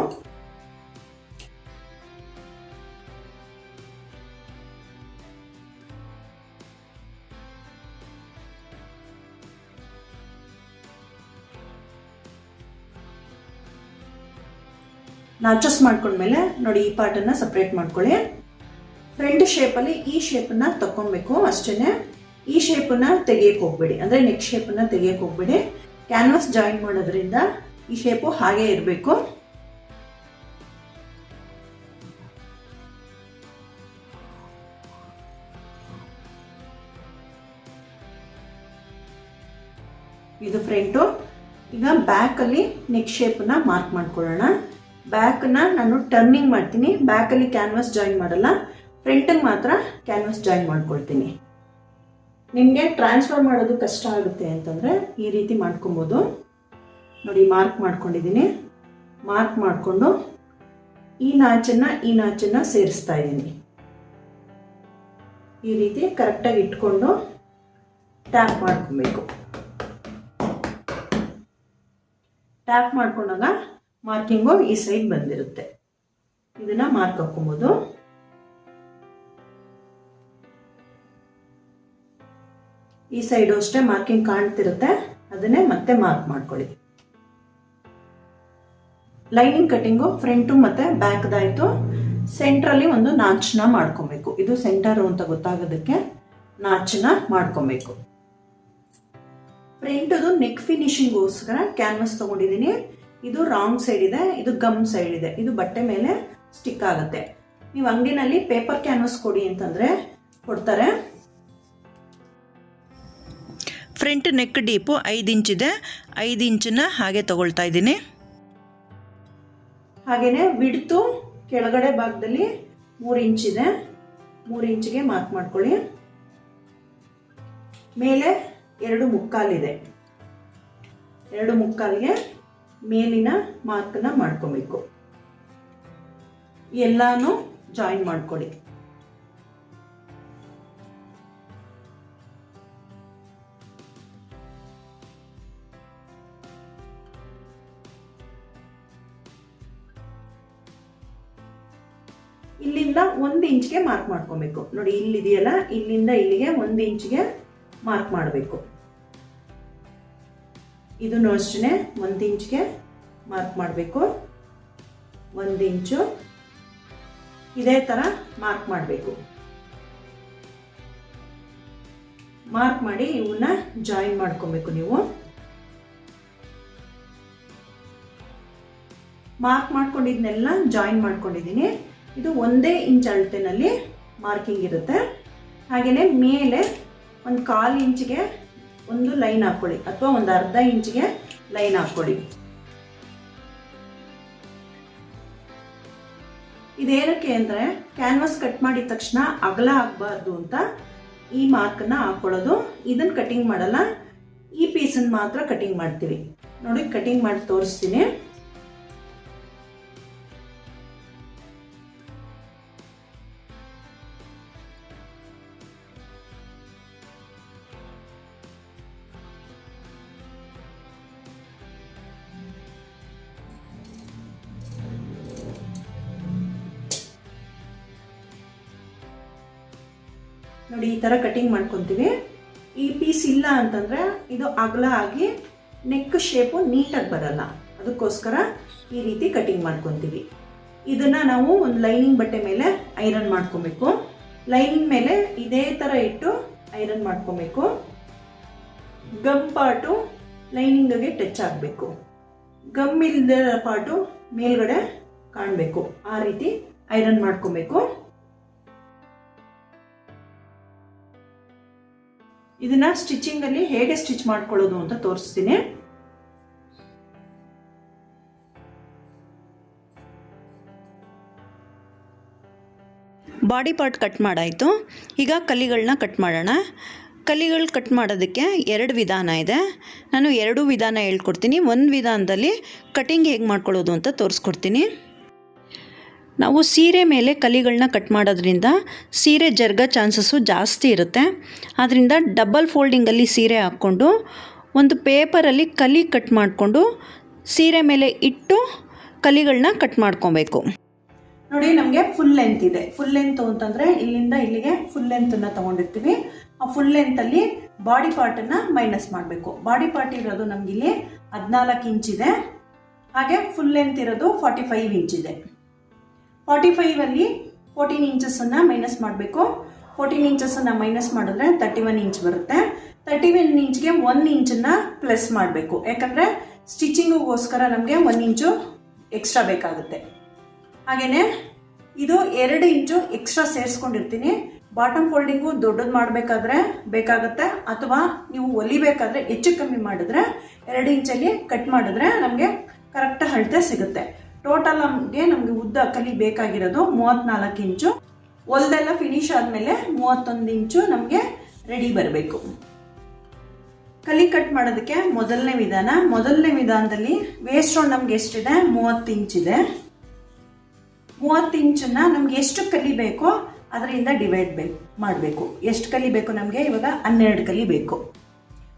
A: ನಾಚಸ್ ಮಾಡ್ಕೊಂಡ್ಮೇಲೆ ನೋಡಿ, ಈ ಪಾರ್ಟನ್ನು ಸಪ್ರೇಟ್ ಮಾಡ್ಕೊಳ್ಳಿ. ಫ್ರಂಟ್ ಶೇಪಲ್ಲಿ ಈ ಶೇಪನ್ನ ತಗೊಬೇಕು ಅಷ್ಟೇ ಈ ಶೇಪನ್ನ ತೆಗಿಯಕ್ಕೆ ಹೋಗ್ಬೇಡಿ. ಅಂದ್ರೆ ನೆಕ್ಸ್ಟ್ ಶೇಪ್ ಅನ್ನ ತೆಗಿಯಕ್ಕೆ ಹೋಗ್ಬೇಡಿ. ಕ್ಯಾನ್ವಾಸ್ ಜಾಯಿನ್ ಮಾಡೋದ್ರಿಂದ ಈ ಶೇಪು ಹಾಗೆ ಇರಬೇಕು. ಇದು ಫ್ರಂಟು ಈಗ ಬ್ಯಾಕಲ್ಲಿ ನೆಕ್ ಶೇಪನ್ನ ಮಾರ್ಕ್ ಮಾಡ್ಕೊಳ್ಳೋಣ. ಬ್ಯಾಕನ್ನ ನಾನು ಟರ್ನಿಂಗ್ ಮಾಡ್ತೀನಿ. ಬ್ಯಾಕಲ್ಲಿ ಕ್ಯಾನ್ವಾಸ್ ಜಾಯಿನ್ ಮಾಡಲ್ಲ. ಫ್ರಂಟಿಗೆ ಮಾತ್ರ ಕ್ಯಾನ್ವಾಸ್ ಜಾಯಿನ್ ಮಾಡ್ಕೊಳ್ತೀನಿ. ನಿಮಗೆ ಟ್ರಾನ್ಸ್ಫರ್ ಮಾಡೋದು ಕಷ್ಟ ಆಗುತ್ತೆ ಅಂತಂದರೆ ಈ ರೀತಿ ಮಾಡ್ಕೊಬೋದು. ನೋಡಿ ಮಾರ್ಕ್ ಮಾಡ್ಕೊಂಡಿದ್ದೀನಿ. ಮಾರ್ಕ್ ಮಾಡಿಕೊಂಡು ಈ ನಾಚನ್ನು ಈ ನಾಚನ್ನು ಸೇರಿಸ್ತಾ ಇದ್ದೀನಿ. ಈ ರೀತಿ ಕರೆಕ್ಟಾಗಿ ಇಟ್ಕೊಂಡು ಟ್ಯಾಪ್ ಮಾಡ್ಕೊಬೇಕು. ಟ್ಯಾಪ್ ಮಾಡ್ಕೊಂಡಾಗ ಮಾರ್ಕಿಂಗು ಈ ಸೈಡ್ ಬಂದಿರುತ್ತೆ. ಇದನ್ನು ಮಾರ್ಕ್ ಹಾಕ್ಕೊಬೋದು. ಈ ಸೈಡು ಅಷ್ಟೇ ಮಾರ್ಕಿಂಗ್ ಕಾಣ್ತಿರುತ್ತೆ. ಅದನ್ನೇ ಮತ್ತೆ ಮಾರ್ಕ್ ಮಾಡ್ಕೊಳ್ಳಿ. ಲೈನಿಂಗ್ ಕಟ್ಟಿಂಗು ಫ್ರಂಟು ಮತ್ತೆ ಬ್ಯಾಕ್ದಾಯಿತು ಸೆಂಟ್ರಲ್ಲಿ ಒಂದು ನಾಚನ್ನ ಮಾಡ್ಕೊಬೇಕು. ಇದು ಸೆಂಟರು ಅಂತ ಗೊತ್ತಾಗೋದಕ್ಕೆ ನಾಚನ್ನ ಮಾಡ್ಕೊಬೇಕು. ಫ್ರಂಟದು ನೆಕ್ ಫಿನಿಶಿಂಗ್ಗೋಸ್ಕರ ಕ್ಯಾನ್ವಸ್ ತೊಗೊಂಡಿದ್ದೀನಿ. ಇದು ರಾಂಗ್ ಸೈಡ್ ಇದೆ, ಇದು ಗಮ್ ಸೈಡ್ ಇದೆ. ಇದು ಬಟ್ಟೆ ಮೇಲೆ ಸ್ಟಿಕ್ ಆಗುತ್ತೆ. ನೀವು ಅಂಗಡಿನಲ್ಲಿ ಪೇಪರ್ ಕ್ಯಾನ್ವಸ್ ಕೊಡಿ ಅಂತಂದ್ರೆ ಕೊಡ್ತಾರೆ.
B: ಫ್ರಂಟ್ ನೆಕ್ ಡೀಪು ಐದು ಇಂಚಿದೆ ಐದು ಇಂಚನ್ನ ಹಾಗೆ ತಗೊಳ್ತಾ ಇದ್ದೀನಿ.
A: ಹಾಗೆಯೇ ಬಿಡ್ತು ಕೆಳಗಡೆ ಭಾಗದಲ್ಲಿ ಮೂರು ಇಂಚಿದೆ ಮೂರು ಇಂಚಿಗೆ ಮಾರ್ಕ್ ಮಾಡ್ಕೊಳ್ಳಿ. ಮೇಲೆ ಎರಡು ಮುಕ್ಕಾಲಿದೆ ಎರಡು ಮುಕ್ಕಾಲಿಗೆ ಮೇಲಿನ ಮಾರ್ಕನ್ನ ಮಾಡ್ಕೊಬೇಕು. ಎಲ್ಲಾನು ಜಾಯಿನ್ ಮಾಡ್ಕೊಳ್ಳಿ. ಇಲ್ಲಿಂದ ಒಂದು ಇಂಚ್ಗೆ ಮಾರ್ಕ್ ಮಾಡ್ಕೊಬೇಕು. ನೋಡಿ, ಇಲ್ಲಿದೆಯಲ್ಲ, ಇಲ್ಲಿಂದ ಇಲ್ಲಿಗೆ ಒಂದು ಇಂಚ್ಗೆ ಮಾರ್ಕ್ ಮಾಡಬೇಕು. ಇದನ್ನು ಅಷ್ಟೇ ಒಂದು ಇಂಚ್ಗೆ ಮಾರ್ಕ್ ಮಾಡಬೇಕು. ಒಂದು ಇಂಚು ಇದೇ ಥರ ಮಾರ್ಕ್ ಮಾಡಬೇಕು. ಮಾರ್ಕ್ ಮಾಡಿ ಇವನ್ನ ಜಾಯಿನ್ ಮಾಡ್ಕೊಬೇಕು ನೀವು. ಮಾರ್ಕ್ ಮಾಡ್ಕೊಂಡಿದ್ನೆಲ್ಲ ಜಾಯಿನ್ ಮಾಡ್ಕೊಂಡಿದ್ದೀನಿ. ಇದು ಒಂದೇ ಇಂಚ್ ಅಳತೆನಲ್ಲಿ ಮಾರ್ಕಿಂಗ್ ಇರುತ್ತೆ. ಹಾಗೆಯೇ ಮೇಲೆ ಒಂದು ಕಾಲು ಇಂಚಿಗೆ ಒಂದು ಲೈನ್ ಹಾಕ್ಕೊಳ್ಳಿ ಅಥವಾ ಒಂದು ಅರ್ಧ ಇಂಚಿಗೆ ಲೈನ್ ಹಾಕ್ಕೊಳ್ಳಿ ಇದೇನಕ್ಕೆ ಅಂದರೆ ಕ್ಯಾನ್ವಾಸ್ ಕಟ್ ಮಾಡಿದ ತಕ್ಷಣ ಅಗಲ ಆಗಬಾರ್ದು ಅಂತ ಈ ಮಾರ್ಕನ್ನ ಹಾಕ್ಕೊಳ್ಳೋದು ಇದನ್ನ ಕಟಿಂಗ್ ಮಾಡಲ್ಲ. ಈ ಪೀಸನ್ನು ಮಾತ್ರ ಕಟಿಂಗ್ ಮಾಡ್ತೀವಿ. ನೋಡಿ, ಕಟಿಂಗ್ ಮಾಡಿ ತೋರಿಸ್ತೀನಿ. ನೋಡಿ ಈ ಥರ ಕಟಿಂಗ್ ಮಾಡ್ಕೊತೀವಿ. ಈ ಪೀಸ್ ಇಲ್ಲ ಅಂತಂದ್ರೆ ಇದು ಅಗಲ ಆಗಿ ನೆಕ್ ಶೇಪು ನೀಟಾಗಿ ಬರಲ್ಲ. ಅದಕ್ಕೋಸ್ಕರ ಈ ರೀತಿ ಕಟಿಂಗ್ ಮಾಡ್ಕೊತೀವಿ. ಇದನ್ನ ನಾವು ಒಂದು ಲೈನಿಂಗ್ ಬಟ್ಟೆ ಮೇಲೆ ಐರನ್ ಮಾಡ್ಕೊಬೇಕು. ಲೈನಿಂಗ್ ಮೇಲೆ ಇದೇ ಥರ ಇಟ್ಟು ಐರನ್ ಮಾಡ್ಕೊಬೇಕು. ಗಮ್ ಪಾರ್ಟು ಲೈನಿಂಗ್ಗೆ ಟಚ್ ಆಗಬೇಕು. ಗಮ್ ಇಲ್ಲದ ಪಾರ್ಟು ಮೇಲ್ಗಡೆ ಕಾಣಬೇಕು. ಆ ರೀತಿ ಐರನ್ ಮಾಡ್ಕೊಬೇಕು. ಇದನ್ನ ಸ್ಟಿಚಿಂಗ್ ಅಲ್ಲಿ ಹೇಗೆ ಸ್ಟಿಚ್ ಮಾಡ್ಕೊಳ್ಳೋದು ಅಂತ ತೋರಿಸ್ತೀನಿ.
B: ಬಾಡಿ ಪಾರ್ಟ್ ಕಟ್ ಮಾಡಾಯಿತು. ಈಗ ಕಲ್ಲಿಗಳನ್ನ ಕಟ್ ಮಾಡೋಣ. ಕಲ್ಲಿಗಳು ಕಟ್ ಮಾಡೋದಕ್ಕೆ ಎರಡು ವಿಧಾನ ಇದೆ. ನಾನು ಎರಡು ವಿಧಾನ ಹೇಳ್ಕೊಡ್ತೀನಿ. ಒಂದು ವಿಧಾನದಲ್ಲಿ ಕಟಿಂಗ್ ಹೇಗೆ ಮಾಡ್ಕೊಳ್ಳೋದು ಅಂತ ತೋರಿಸ್ಕೊಡ್ತೀನಿ. ನಾವು ಸೀರೆ ಮೇಲೆ ಕಲಿಗಳನ್ನ ಕಟ್ ಮಾಡೋದ್ರಿಂದ ಸೀರೆ ಜರ್ಗ ಚಾನ್ಸಸ್ಸು ಜಾಸ್ತಿ ಇರುತ್ತೆ. ಆದ್ದರಿಂದ ಡಬಲ್ ಫೋಲ್ಡಿಂಗಲ್ಲಿ ಸೀರೆ ಹಾಕ್ಕೊಂಡು ಒಂದು ಪೇಪರಲ್ಲಿ ಕಲಿ ಕಟ್ ಮಾಡಿಕೊಂಡು ಸೀರೆ ಮೇಲೆ ಇಟ್ಟು ಕಲಿಗಳನ್ನ ಕಟ್ ಮಾಡ್ಕೊಬೇಕು.
A: ನೋಡಿ, ನಮಗೆ ಫುಲ್ ಲೆಂತ್ ಇದೆ. ಫುಲ್ ಲೆಂತ್ ಅಂತಂದ್ರೆ ಇಲ್ಲಿಂದ ಇಲ್ಲಿಗೆ ಫುಲ್ ಲೆಂತ್ ತೊಗೊಂಡಿರ್ತೀವಿ. ಆ ಫುಲ್ ಲೆಂತ್ ಅಲ್ಲಿ ಬಾಡಿ ಪಾರ್ಟ್ ಅನ್ನ ಮೈನಸ್ ಮಾಡಬೇಕು. ಬಾಡಿ ಪಾರ್ಟ್ ಇರೋದು ನಮ್ಗೆ ಇಲ್ಲಿ ಹದಿನಾಲ್ಕು ಇಂಚ್ ಇದೆ. ಹಾಗೆ ಫುಲ್ ಲೆಂತ್ ಇರೋದು ಫಾರ್ಟಿ ಫೈವ್ ಇಂಚ್ ಇದೆ. ಫಾರ್ಟಿ ಫೈವ್ ಅಲ್ಲಿ ಫೋರ್ಟೀನ್ ಇಂಚಸ್ ಅನ್ನ ಮೈನಸ್ ಮಾಡಬೇಕು. ಫೋರ್ಟೀನ್ ಇಂಚಸ್ ಅನ್ನ ಮೈನಸ್ ಮಾಡಿದ್ರೆ ತರ್ಟಿ ಒನ್ ಇಂಚ್ ಬರುತ್ತೆ ತರ್ಟಿ ಒನ್ ಇಂಚ್ಗೆ ಒನ್ ಇಂಚನ್ನ ಪ್ಲಸ್ ಮಾಡಬೇಕು. ಯಾಕಂದ್ರೆ ಸ್ಟಿಚಿಂಗಿಗೋಸ್ಕರ ನಮಗೆ ಒನ್ ಇಂಚು ಎಕ್ಸ್ಟ್ರಾ ಬೇಕಾಗುತ್ತೆ. ಹಾಗೆಯೇ ಇದು ಎರಡು ಇಂಚು ಎಕ್ಸ್ಟ್ರಾ ಸೇರಿಸ್ಕೊಂಡಿರ್ತೀನಿ. ಬಾಟಮ್ ಫೋಲ್ಡಿಂಗು ದೊಡ್ಡದು ಮಾಡಬೇಕಾದ್ರೆ ಬೇಕಾಗುತ್ತೆ. ಅಥವಾ ನೀವು ಹೊಲಿಬೇಕಾದ್ರೆ ಹೆಚ್ಚು ಕಮ್ಮಿ ಮಾಡಿದ್ರೆ ಎರಡು ಇಂಚಲ್ಲಿ ಕಟ್ ಮಾಡಿದ್ರೆ ನಮಗೆ ಕರೆಕ್ಟ್ ಅಳತೆ ಸಿಗುತ್ತೆ. ಟೋಟಲ್ ನಮಗೆ ನಮಗೆ ಉದ್ದ ಕಲಿ ಬೇಕಾಗಿರೋದು ಮೂವತ್ತ್ನಾಲ್ಕು ಇಂಚು. ಹೊಲ್ದೆಲ್ಲ ಫಿನಿಶ್ ಆದಮೇಲೆ ಮೂವತ್ತೊಂದು ಇಂಚು ನಮಗೆ ರೆಡಿ ಬರಬೇಕು. ಕಲಿ ಕಟ್ ಮಾಡೋದಕ್ಕೆ ಮೊದಲನೇ ವಿಧಾನ. ಮೊದಲನೇ ವಿಧಾನದಲ್ಲಿ ವೇಸ್ಟ್ ರೌಂಡ್ ನಮ್ಗೆ ಎಷ್ಟಿದೆ? ಮೂವತ್ತು ಇಂಚಿದೆ ಮೂವತ್ತು ಇಂಚನ್ನ ನಮ್ಗೆ ಎಷ್ಟು ಕಲಿ ಬೇಕೋ ಅದರಿಂದ ಡಿವೈಡ್ ಬೇಕು ಮಾಡಬೇಕು. ಎಷ್ಟು ಕಲಿ ಬೇಕು ನಮಗೆ? ಇವಾಗ ಹನ್ನೆರಡು ಕಲಿ ಬೇಕು.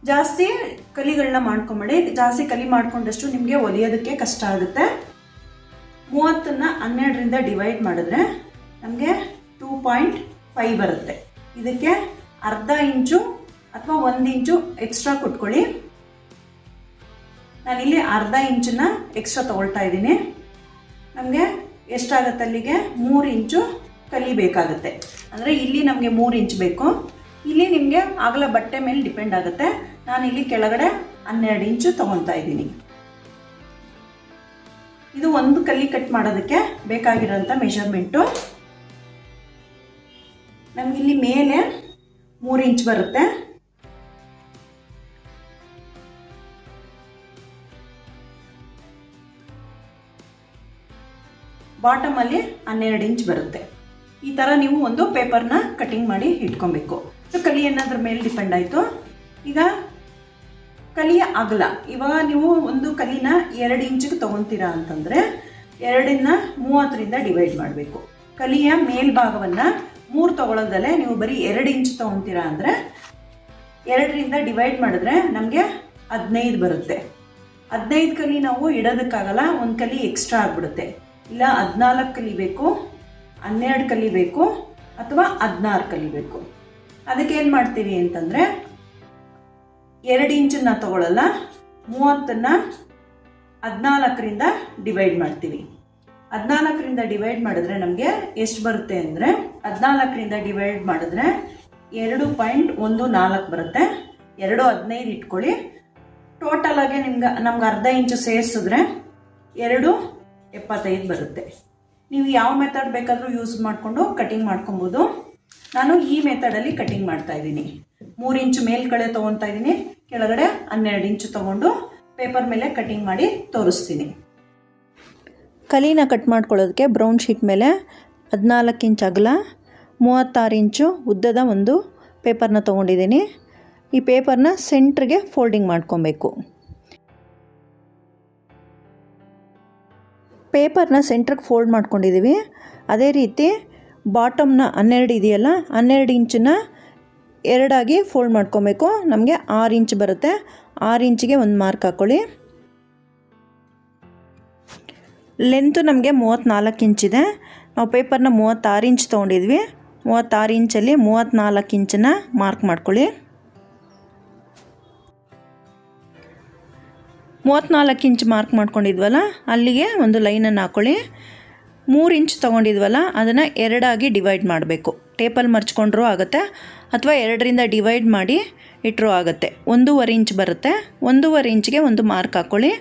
A: ಜಾಸ್ತಿ ಕಲಿಗಳನ್ನ ಮಾಡ್ಕೊಂಬೇಡಿ. ಜಾಸ್ತಿ ಕಲಿ ಮಾಡ್ಕೊಂಡಷ್ಟು ನಿಮಗೆ ಒಲಿಯೋದಕ್ಕೆ ಕಷ್ಟ ಆಗುತ್ತೆ. ಮೂವತ್ತನ್ನ ಹನ್ನೆರಡರಿಂದ ಡಿವೈಡ್ ಮಾಡಿದ್ರೆ ನಮಗೆ ಟೂ ಪಾಯಿಂಟ್ ಫೈವ್ ಬರುತ್ತೆ. ಇದಕ್ಕೆ ಅರ್ಧ ಇಂಚು ಅಥವಾ ಒಂದು ಇಂಚು ಎಕ್ಸ್ಟ್ರಾ ಕೊಟ್ಕೊಳ್ಳಿ. ನಾನಿಲ್ಲಿ ಅರ್ಧ ಇಂಚನ್ನ ಎಕ್ಸ್ಟ್ರಾ ತಗೊಳ್ತಾ ಇದ್ದೀನಿ. ನಮಗೆ ಎಷ್ಟಾಗುತ್ತೆ ಅಲ್ಲಿಗೆ? ಮೂರು ಇಂಚು ಕಲಿಬೇಕಾಗುತ್ತೆ. ಅಂದರೆ ಇಲ್ಲಿ ನಮಗೆ ಮೂರು ಇಂಚ್ ಬೇಕು. ಇಲ್ಲಿ ನಿಮಗೆ ಆಗಲ ಬಟ್ಟೆ ಮೇಲೆ ಡಿಪೆಂಡ್ ಆಗುತ್ತೆ. ನಾನು ಇಲ್ಲಿ ಕೆಳಗಡೆ ಹನ್ನೆರಡು ಇಂಚು ತಗೊತಾ ಇದ್ದೀನಿ. ಇದು ಒಂದು ಕಲ್ಲಿ ಕಟ್ ಮಾಡೋದಕ್ಕೆ ಬೇಕಾಗಿರೋಂಥ ಮೆಷರ್ಮೆಂಟು. ನಮಗಿಲ್ಲಿ ಮೇಲೆ ಮೂರು ಇಂಚ್ ಬರುತ್ತೆ. ಬಾಟಮಲ್ಲಿ ಹನ್ನೆರಡು ಇಂಚ್ ಬರುತ್ತೆ. ಈ ಥರ ನೀವು ಒಂದು ಪೇಪರ್ನ ಕಟಿಂಗ್ ಮಾಡಿ ಇಟ್ಕೊಬೇಕು. ಸೊ ಕಲಿ ಏನಾದ್ರ ಮೇಲೆ ಡಿಪೆಂಡ್ ಆಯಿತು. ಈಗ ಕಲಿಯ ಅಗಲ. ಇವಾಗ ನೀವು ಒಂದು ಕಲಿನ ಎರಡು ಇಂಚಿಗೆ ತೊಗೊತೀರಾ ಅಂತಂದರೆ ಎರಡನ್ನ ಮೂವತ್ತರಿಂದ ಡಿವೈಡ್ ಮಾಡಬೇಕು. ಕಲಿಯ ಮೇಲ್ಭಾಗವನ್ನು ಮೂರು ತಗೊಳ್ಳೋದಲ್ಲೇ ನೀವು ಬರೀ ಎರಡು ಇಂಚ್ ತೊಗೊತೀರಾ ಅಂದರೆ ಎರಡರಿಂದ ಡಿವೈಡ್ ಮಾಡಿದ್ರೆ ನಮಗೆ ಹದಿನೈದು ಬರುತ್ತೆ. ಹದಿನೈದು ಕಲಿ ನಾವು ಇಡೋದಕ್ಕಾಗಲ್ಲ, ಒಂದು ಕಲಿ ಎಕ್ಸ್ಟ್ರಾ ಆಗಿಬಿಡುತ್ತೆ. ಇಲ್ಲ ಹದಿನಾಲ್ಕು ಕಲಿಬೇಕು ಹನ್ನೆರಡು ಕಲಿಬೇಕು ಅಥವಾ ಹದಿನಾರು ಕಲಿಬೇಕು ಅದಕ್ಕೆ ಏನು ಮಾಡ್ತೀವಿ ಅಂತಂದರೆ ಎರಡು ಇಂಚನ್ನ ತಗೊಳ್ಳಲ್ಲ ಮೂವತ್ತನ್ನ ಹದಿನಾಲ್ಕರಿಂದ ಡಿವೈಡ್ ಮಾಡ್ತೀವಿ. ಹದಿನಾಲ್ಕರಿಂದ ಡಿವೈಡ್ ಮಾಡಿದ್ರೆ ನಮಗೆ ಎಷ್ಟು ಬರುತ್ತೆ ಅಂದರೆ, ಹದಿನಾಲ್ಕರಿಂದ ಡಿವೈಡ್ ಮಾಡಿದ್ರೆ ಎರಡು ಪಾಯಿಂಟ್ ಒಂದು ನಾಲ್ಕು ಬರುತ್ತೆ. ಎರಡು ಹದಿನೈದು ಇಟ್ಕೊಳ್ಳಿ. ಟೋಟಲ್ ಆಗಿ ನಿಮ್ಗೆ, ನಮ್ಗೆ ಅರ್ಧ ಇಂಚು ಸೇರಿಸಿದ್ರೆ ಎರಡು ಎಪ್ಪತ್ತೈದು ಬರುತ್ತೆ. ನೀವು ಯಾವ ಮೆಥಡ್ ಬೇಕಾದರೂ ಯೂಸ್ ಮಾಡಿಕೊಂಡು ಕಟಿಂಗ್ ಮಾಡ್ಕೊಬೋದು. ನಾನು ಈ ಮೆಥಡಲ್ಲಿ ಕಟಿಂಗ್ ಮಾಡ್ತಾ ಇದ್ದೀನಿ. ಮೂರು ಇಂಚು ಮೇಲ್ಕಡೆ ತೊಗೊತಾ ಇದ್ದೀನಿ. ಕೆಳಗಡೆ ಹನ್ನೆರಡು ಇಂಚು ತೊಗೊಂಡು ಪೇಪರ್ ಮೇಲೆ ಕಟಿಂಗ್ ಮಾಡಿ ತೋರಿಸ್ತೀನಿ.
B: ಕಲೀನ ಕಟ್ ಮಾಡ್ಕೊಳ್ಳೋದಕ್ಕೆ ಬ್ರೌನ್ ಶೀಟ್ ಮೇಲೆ ಹದಿನಾಲ್ಕು ಇಂಚ್ ಅಗಲ, ಮೂವತ್ತಾರು ಇಂಚು ಉದ್ದದ ಒಂದು ಪೇಪರ್ನ ತೊಗೊಂಡಿದ್ದೀನಿ. ಈ ಪೇಪರ್ನ ಸೆಂಟ್ರಿಗೆ ಫೋಲ್ಡಿಂಗ್ ಮಾಡ್ಕೊಬೇಕು. ಪೇಪರ್ನ ಸೆಂಟ್ರಿಗೆ ಫೋಲ್ಡ್ ಮಾಡ್ಕೊಂಡಿದ್ದೀವಿ ಅದೇ ರೀತಿ ಬಾಟಮ್ನ ಹನ್ನೆರಡು ಇದೆಯಲ್ಲ, ಹನ್ನೆರಡು ಇಂಚನ್ನ ಎರಡಾಗಿ ಫೋಲ್ಡ್ ಮಾಡ್ಕೊಬೇಕು. ನಮಗೆ ಆರು ಇಂಚ್ ಬರುತ್ತೆ. ಆರು ಇಂಚಿಗೆ ಒಂದು ಮಾರ್ಕ್ ಹಾಕ್ಕೊಳ್ಳಿ ಲೆಂತು ನಮಗೆ ಮೂವತ್ತ್ನಾಲ್ಕು ಇಂಚಿದೆ ನಾವು ಪೇಪರ್ನ ಮೂವತ್ತಾರು ಇಂಚ್ ತೊಗೊಂಡಿದ್ವಿ. ಮೂವತ್ತಾರು ಇಂಚಲ್ಲಿ ಮೂವತ್ತ್ನಾಲ್ಕು ಇಂಚನ್ನ ಮಾರ್ಕ್ ಮಾಡ್ಕೊಳ್ಳಿ. ಮೂವತ್ತ್ನಾಲ್ಕು ಇಂಚ್ ಮಾರ್ಕ್ ಮಾಡ್ಕೊಂಡಿದ್ವಲ್ಲ, ಅಲ್ಲಿಗೆ ಒಂದು ಲೈನನ್ನು ಹಾಕ್ಕೊಳ್ಳಿ ಮೂರು ಇಂಚ್ ತೊಗೊಂಡಿದ್ವಲ್ಲ, ಅದನ್ನು ಎರಡಾಗಿ ಡಿವೈಡ್ ಮಾಡಬೇಕು. ಟೇಪಲ್ಲಿ ಮರ್ಚ್ಕೊಂಡ್ರೂ ಆಗುತ್ತೆ, ಅಥವಾ ಎರಡರಿಂದ ಡಿವೈಡ್ ಮಾಡಿ ಇಟ್ಟರೂ ಆಗುತ್ತೆ. ಒಂದೂವರೆ ಇಂಚ್ ಬರುತ್ತೆ, ಒಂದೂವರೆ ಇಂಚ್ಗೆ ಒಂದು ಮಾರ್ಕ್ ಹಾಕ್ಕೊಳ್ಳಿ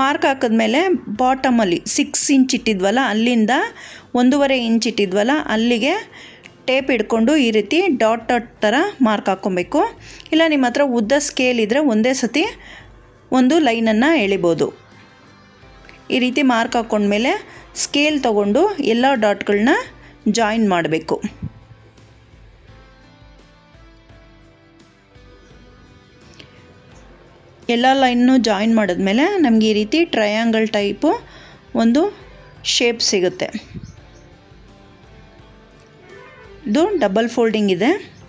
B: ಮಾರ್ಕ್ ಹಾಕಿದ್ಮೇಲೆ ಬಾಟಮಲ್ಲಿ ಸಿಕ್ಸ್ ಇಂಚ್ ಇಟ್ಟಿದ್ವಲ್ಲ, ಅಲ್ಲಿಂದ ಒಂದೂವರೆ ಇಂಚ್ ಇಟ್ಟಿದ್ವಲ್ಲ, ಅಲ್ಲಿಗೆ ಟೇಪ್ ಹಿಡ್ಕೊಂಡು ಈ ರೀತಿ ಡಾಟ್ ಡಾಟ್ ಥರ ಮಾರ್ಕ್ ಹಾಕ್ಕೊಬೇಕು. ಇಲ್ಲ, ನಿಮ್ಮ ಹತ್ರ ಉದ್ದ ಸ್ಕೇಲ್ ಇದ್ದರೆ ಒಂದೇ ಸತಿ ಒಂದು ಲೈನನ್ನು ಎಳಿಬೋದು. ಈ ರೀತಿ ಮಾರ್ಕ್ ಹಾಕ್ಕೊಂಡ್ಮೇಲೆ ಸ್ಕೇಲ್ ತಗೊಂಡು ಎಲ್ಲ ಡಾಟ್ಗಳನ್ನ ಜಾಯಿನ್ ಮಾಡಬೇಕು. ಎಲ್ಲ ಲೈನ್ನು ಜಾಯಿನ್ ಮಾಡಿದ್ಮೇಲೆ ನಮಗೆ ಈ ರೀತಿ ಟ್ರಯಾಂಗಲ್ ಟೈಪು ಒಂದು ಶೇಪ್ ಸಿಗುತ್ತೆ. ಇದು ಡಬಲ್ ಫೋಲ್ಡಿಂಗ್ ಇದೆ.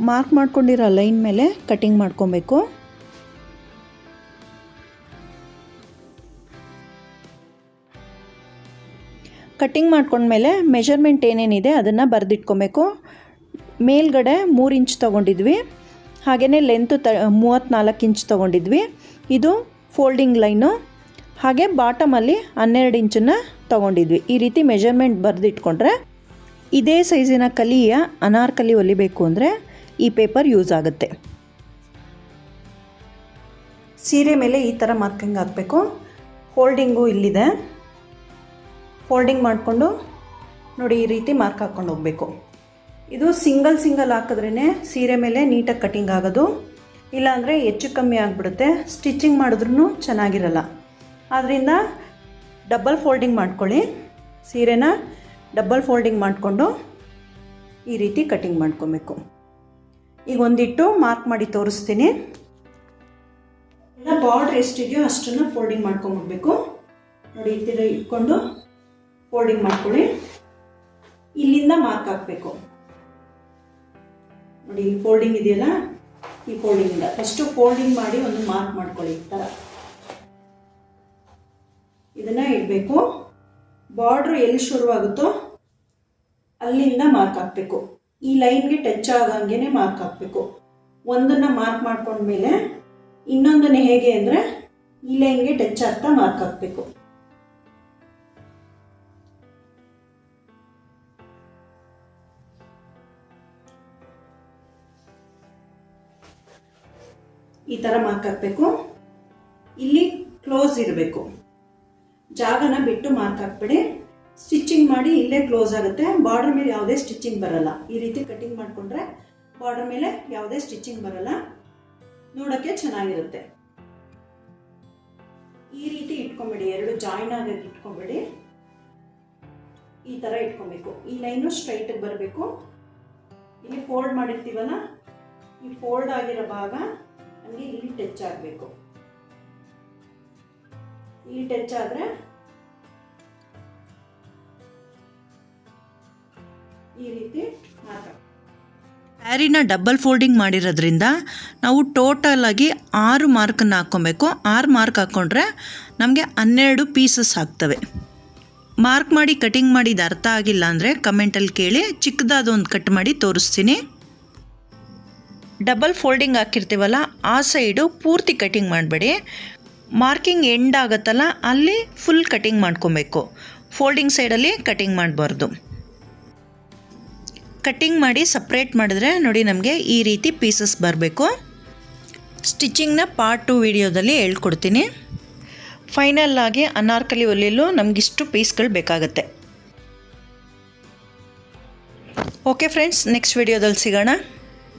B: ಮಾರ್ಕ್ ಮಾಡ್ಕೊಂಡಿರೋ ಲೈನ್ ಮೇಲೆ ಕಟಿಂಗ್ ಮಾಡ್ಕೊಬೇಕು. ಕಟ್ಟಿಂಗ್ ಮಾಡ್ಕೊಂಡ್ಮೇಲೆ ಮೆಜರ್ಮೆಂಟ್ ಏನೇನಿದೆ ಅದನ್ನು ಬರೆದಿಟ್ಕೊಬೇಕು. ಮೇಲ್ಗಡೆ ಮೂರು ಇಂಚ್ ತೊಗೊಂಡಿದ್ವಿ. ಹಾಗೆಯೇ ಲೆಂತು ತ ಮೂವತ್ತ್ನಾಲ್ಕು ಇಂಚ್ ತೊಗೊಂಡಿದ್ವಿ. ಇದು ಫೋಲ್ಡಿಂಗ್ ಲೈನು ಹಾಗೆ ಬಾಟಮಲ್ಲಿ ಹನ್ನೆರಡು ಇಂಚನ್ನು ತೊಗೊಂಡಿದ್ವಿ. ಈ ರೀತಿ ಮೆಷರ್ಮೆಂಟ್ ಬರೆದಿಟ್ಕೊಂಡ್ರೆ ಇದೇ ಸೈಜಿನ ಕಲಿಯ ಅನಾರ್ಕಲಿ ಹೊಲಿಬೇಕು ಅಂದರೆ ಈ ಪೇಪರ್ ಯೂಸ್ ಆಗುತ್ತೆ.
A: ಸೀರೆ ಮೇಲೆ ಈ ಥರ ಮಾರ್ಕಿಂಗ್ ಹಾಕಬೇಕು. ಫೋಲ್ಡಿಂಗು ಇಲ್ಲಿದೆ. ಫೋಲ್ಡಿಂಗ್ ಮಾಡಿಕೊಂಡು ನೋಡಿ ಈ ರೀತಿ ಮಾರ್ಕ್ ಹಾಕ್ಕೊಂಡು ಹೋಗಬೇಕು. ಇದು ಸಿಂಗಲ್ ಸಿಂಗಲ್ ಹಾಕಿದ್ರೇ ಸೀರೆ ಮೇಲೆ ನೀಟಾಗಿ ಕಟಿಂಗ್ ಆಗೋದು. ಇಲ್ಲಾಂದರೆ ಹೆಚ್ಚು ಕಮ್ಮಿ ಆಗಿಬಿಡುತ್ತೆ. ಸ್ಟಿಚಿಂಗ್ ಮಾಡಿದ್ರೂ ಚೆನ್ನಾಗಿರಲ್ಲ. ಆದ್ದರಿಂದ ಡಬ್ಬಲ್ ಫೋಲ್ಡಿಂಗ್ ಮಾಡ್ಕೊಳ್ಳಿ. ಸೀರೆನ ಡಬ್ಬಲ್ ಫೋಲ್ಡಿಂಗ್ ಮಾಡಿಕೊಂಡು ಈ ರೀತಿ ಕಟಿಂಗ್ ಮಾಡ್ಕೊಬೇಕು. ಈಗ ಒಂದಿಟ್ಟು ಮಾರ್ಕ್ ಮಾಡಿ ತೋರಿಸ್ತೀನಿ. ಎಲ್ಲ ಬಾರ್ಡ್ರ್ ಎಷ್ಟಿದೆಯೋ ಅಷ್ಟನ್ನು ಫೋಲ್ಡಿಂಗ್ ಮಾಡ್ಕೊಂಬಿಡ್ಬೇಕು. ನೋಡಿ ಈ ಇಟ್ಕೊಂಡು ಫೋಲ್ಡಿಂಗ್ ಮಾಡ್ಕೊಳ್ಳಿ. ಇಲ್ಲಿಂದ ಮಾರ್ಕ್ ಹಾಕಬೇಕು. ನೋಡಿ ಈ ಫೋಲ್ಡಿಂಗ್ ಇದೆಯಲ್ಲ? ಈ ಫೋಲ್ಡಿಂಗಿಂದ ಫಸ್ಟು ಫೋಲ್ಡಿಂಗ್ ಮಾಡಿ ಒಂದು ಮಾರ್ಕ್ ಮಾಡ್ಕೊಳ್ಳಿ ಈ ಥರ ಇದನ್ನ ಇಡಬೇಕು. ಬಾರ್ಡ್ರ್ ಎಲ್ಲಿ ಶುರುವಾಗುತ್ತೋ ಅಲ್ಲಿಂದ ಮಾರ್ಕ್ ಹಾಕಬೇಕು. ಈ ಲೈನ್ಗೆ ಟಚ್ ಆಗಂಗೆ ಮಾರ್ಕ್ ಹಾಕಬೇಕು. ಒಂದನ್ನು ಮಾರ್ಕ್ ಮಾಡ್ಕೊಂಡ್ಮೇಲೆ ಇನ್ನೊಂದನ್ನು ಹೇಗೆ ಅಂದರೆ ಈ ಲೈನ್ಗೆ ಟಚ್ ಆಗ್ತಾ ಮಾರ್ಕ್ ಹಾಕಬೇಕು. ಈ ಥರ ಮಾರ್ಕ್ ಹಾಕಬೇಕು. ಇಲ್ಲಿ ಕ್ಲೋಸ್ ಇರಬೇಕು. ಜಾಗನ ಬಿಟ್ಟು ಮಾರ್ಕ್ ಹಾಕ್ಬಿಡಿ. ಸ್ಟಿಚಿಂಗ್ ಮಾಡಿ ಇಲ್ಲೇ ಕ್ಲೋಸ್ ಆಗುತ್ತೆ. ಬಾರ್ಡರ್ ಮೇಲೆ ಯಾವುದೇ ಸ್ಟಿಚಿಂಗ್ ಬರಲ್ಲ. ಈ ರೀತಿ ಕಟಿಂಗ್ ಮಾಡಿಕೊಂಡ್ರೆ ಬಾರ್ಡರ್ ಮೇಲೆ ಯಾವುದೇ ಸ್ಟಿಚಿಂಗ್ ಬರಲ್ಲ. ನೋಡೋಕ್ಕೆ ಚೆನ್ನಾಗಿರುತ್ತೆ. ಈ ರೀತಿ ಇಟ್ಕೊಬೇಡಿ. ಎರಡು ಜಾಯಿನ್ ಆಗೋದು ಇಟ್ಕೊಂಬಿಡಿ. ಈ ಥರ ಇಟ್ಕೊಬೇಕು. ಈ ಲೈನು ಸ್ಟ್ರೈಟಿಗೆ ಬರಬೇಕು. ಇಲ್ಲಿ ಫೋಲ್ಡ್ ಮಾಡಿರ್ತೀವಲ್ಲ? ಈ ಫೋಲ್ಡ್ ಆಗಿರೋ ಭಾಗ ನಮಗೆ ಇಲ್ಲಿ ಟಚ್ ಆಗಬೇಕು. ಇಲ್ಲಿ ಟಚ್ ಆದರೆ ಈ ರೀತಿ
B: ಸ್ಯಾರಿನ ಡಬಲ್ ಫೋಲ್ಡಿಂಗ್ ಮಾಡಿರೋದ್ರಿಂದ ನಾವು ಟೋಟಲ್ ಆಗಿ ಆರು ಮಾರ್ಕನ್ನು ಹಾಕ್ಕೊಬೇಕು. ಆರು ಮಾರ್ಕ್ ಹಾಕ್ಕೊಂಡ್ರೆ ನಮಗೆ ಹನ್ನೆರಡು ಪೀಸಸ್ ಆಗ್ತವೆ. ಮಾರ್ಕ್ ಮಾಡಿ ಕಟಿಂಗ್ ಮಾಡಿದ ಅರ್ಥ ಆಗಿಲ್ಲ ಅಂದರೆ ಕಮೆಂಟಲ್ಲಿ ಕೇಳಿ ಚಿಕ್ಕದಾದ ಒಂದು ಕಟ್ ಮಾಡಿ ತೋರಿಸ್ತೀನಿ. ಡಬಲ್ ಫೋಲ್ಡಿಂಗ್ ಹಾಕಿರ್ತೀವಲ್ಲ, ಆ ಸೈಡು ಪೂರ್ತಿ ಕಟಿಂಗ್ ಮಾಡಬೇಡಿ. ಮಾರ್ಕಿಂಗ್ ಎಂಡ್ ಆಗುತ್ತಲ್ಲ, ಅಲ್ಲಿ ಫುಲ್ ಕಟಿಂಗ್ ಮಾಡ್ಕೊಬೇಕು. ಫೋಲ್ಡಿಂಗ್ ಸೈಡಲ್ಲಿ ಕಟಿಂಗ್ ಮಾಡಬಾರ್ದು. ಕಟ್ಟಿಂಗ್ ಮಾಡಿ ಸಪ್ರೇಟ್ ಮಾಡಿದ್ರೆ ನೋಡಿ ನಮಗೆ ಈ ರೀತಿ ಪೀಸಸ್ ಬರಬೇಕು. ಸ್ಟಿಚಿಂಗ್ನ ಪಾರ್ಟ್ ಟು ವಿಡಿಯೋದಲ್ಲಿ ಹೇಳ್ಕೊಡ್ತೀನಿ. ಫೈನಲ್ ಆಗಿ ಅನಾರ್ಕಲಿ ಹೊಲಿಯಲು ನಮಗಿಷ್ಟು ಪೀಸ್ಗಳು ಬೇಕಾಗುತ್ತೆ. ಓಕೆ ಫ್ರೆಂಡ್ಸ್ ನೆಕ್ಸ್ಟ್ ವೀಡಿಯೋದಲ್ಲಿ ಸಿಗೋಣ.